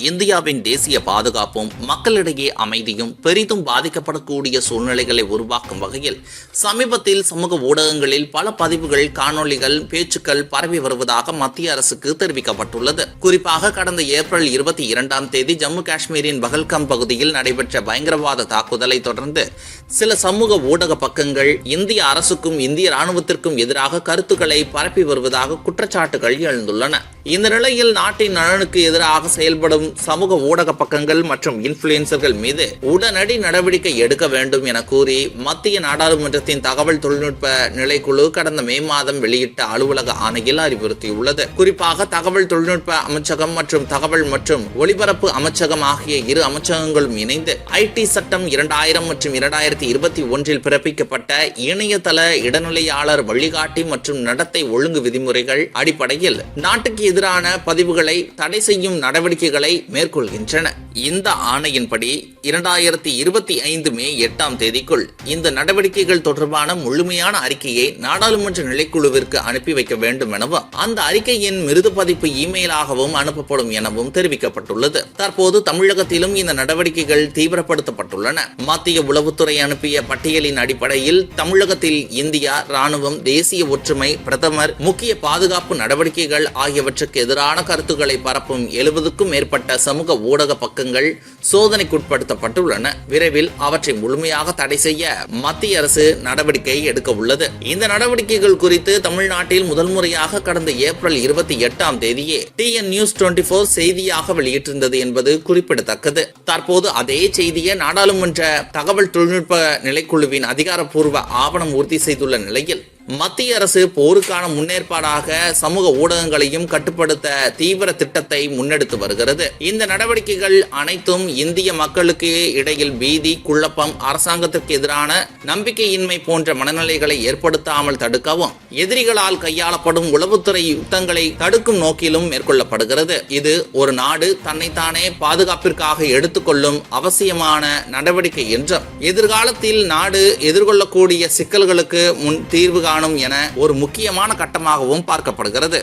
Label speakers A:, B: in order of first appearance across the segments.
A: இந்தியாவின் தேசிய பாதுகாப்பும் மக்களிடையே அமைதியும் பெரிதும் பாதிக்கப்படக்கூடிய சூழ்நிலைகளை உருவாக்கும் வகையில் சமீபத்தில் சமூக ஊடகங்களில் பல பதிவுகள் காணொளிகள் பேச்சுக்கள் பரவி வருவதாக மத்திய அரசுக்கு தெரிவிக்கப்பட்டுள்ளது. குறிப்பாக கடந்த ஏப்ரல் இருபத்தி இரண்டாம் தேதி ஜம்மு காஷ்மீரின் பகல்காம் பகுதியில் நடைபெற்ற பயங்கரவாத தாக்குதலை தொடர்ந்து சில சமூக ஊடக பக்கங்கள் இந்திய அரசுக்கும் இந்திய ராணுவத்திற்கும் எதிராக கருத்துக்களை பரப்பி வருவதாக குற்றச்சாட்டுகள் எழுந்துள்ளன. இந்த நிலையில் நாட்டின் நலனுக்கு எதிராக செயல்படும் சமூக ஊடக பக்கங்கள் மற்றும் இன்ஃபுளுசர்கள் மீது உடனடி நடவடிக்கை எடுக்க வேண்டும் என கூறி மத்திய நாடாளுமன்றத்தின் தகவல் தொழில்நுட்ப நிலைக்குழு கடந்த மே மாதம் வெளியிட்ட அலுவலக ஆணையில் அறிவுறுத்தியுள்ளது. குறிப்பாக தகவல் தொழில்நுட்ப அமைச்சகம் மற்றும் தகவல் மற்றும் ஒலிபரப்பு அமைச்சகம் ஆகிய இரு அமைச்சகங்களும் இணைந்து ஐடி சட்டம் இரண்டாயிரம் மற்றும் இரண்டாயிரத்தி இருபத்தி ஒன்றில் பிறப்பிக்கப்பட்ட இணையதள இடைநிலையாளர் வழிகாட்டி மற்றும் நடத்தை ஒழுங்கு விதிமுறைகள் அடிப்படையில் நாட்டுக்கு எதிரான பதிவுகளை தடை செய்யும் நடவடிக்கைகளை மேற்கொள்கின்றன. இந்த ஆணையின்படி இரண்டாயிரத்தி இருபத்தி ஐந்து மே எட்டாம் தேதிக்குள் இந்த நடவடிக்கைகள் தொடர்பான முழுமையான அறிக்கையை நாடாளுமன்ற நிலைக்குழுவிற்கு அனுப்பி வைக்க வேண்டும் எனவும் அந்த அறிக்கையின் மிருது பதிப்பு இமெயிலாகவும் அனுப்பப்படும் எனவும் தெரிவிக்கப்பட்டுள்ளது. தற்போது தமிழகத்திலும் இந்த நடவடிக்கைகள் தீவிரப்படுத்தப்பட்டுள்ளன. மத்திய உளவுத்துறை அனுப்பிய பட்டியலின் அடிப்படையில் தமிழகத்தில் இந்தியா ராணுவம் தேசிய ஒற்றுமை பிரதமர் முக்கிய பாதுகாப்பு நடவடிக்கைகள் ஆகியவற்றுக்கு எதிரான கருத்துக்களை பரப்பும் எழுபதுக்கும் மேற்பட்ட சமூக ஊடக பக்கங்கள் சோதனைக்குட்படுத்தப்பட்டுள்ளன. விரைவில் அவற்றை முழுமையாக தடை செய்ய மத்திய அரசு நடவடிக்கை எடுக்க உள்ளது. இந்த நடவடிக்கைகள் குறித்து தமிழ்நாட்டில் முதல் முறையாக கடந்த ஏப்ரல் இருபத்தி எட்டாம் தேதியே டிஎன் நியூஸ் டுவெண்டி போர் செய்தியாக வெளியிட்டிருந்தது என்பது குறிப்பிடத்தக்கது. தற்போது அதே செய்தியை நாடாளுமன்ற தகவல் தொழில்நுட்ப நிலைக்குழுவின் அதிகாரப்பூர்வ ஆவணம் உறுதி செய்துள்ள நிலையில் மத்திய அரசு போருக்கான முன்னேற்பாடாக சமூக ஊடகங்களையும் கட்டுப்படுத்த தீவிர திட்டத்தை முன்னெடுத்து வருகிறது. இந்த நடவடிக்கைகள் அனைத்தும் இந்திய மக்களுக்கு இடையில் பீதி குழப்பம் அரசாங்கத்திற்கு எதிரான நம்பிக்கையின்மை போன்ற மனநிலைகளை ஏற்படுத்தாமல் தடுக்கவும் எதிரிகளால் கையாளப்படும் உளவுத்துறை யுத்தங்களை தடுக்கும் நோக்கிலும் மேற்கொள்ளப்படுகிறது. இது ஒரு நாடு தன்னைத்தானே பாதுகாப்பிற்காக எடுத்துக்கொள்ளும் அவசியமான நடவடிக்கை என்றும் எதிர்காலத்தில் நாடு எதிர்கொள்ளக்கூடிய சிக்கல்களுக்கு முன் தீர்வு காணும் என ஒரு முக்கியமான கட்டமாகவும் பார்க்கப்படுகிறது.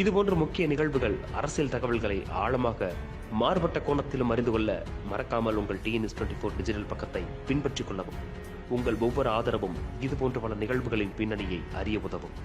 B: இதுபோன்ற முக்கிய நிகழ்வுகள் அரசியல் தகவல்களை ஆழமாக மாறுபட்ட கோணத்திலும் அறிந்து கொள்ள மறக்காமல் உங்கள் டிஎன்எஸ் டுவெண்ட்டி ஃபோர் டிஜிட்டல் பக்கத்தை பின்பற்றிக் கொள்ளவும். உங்கள் ஒவ்வொரு ஆதரவும் இதுபோன்ற பல நிகழ்வுகளின் பின்னணியை அறிய உதவும்.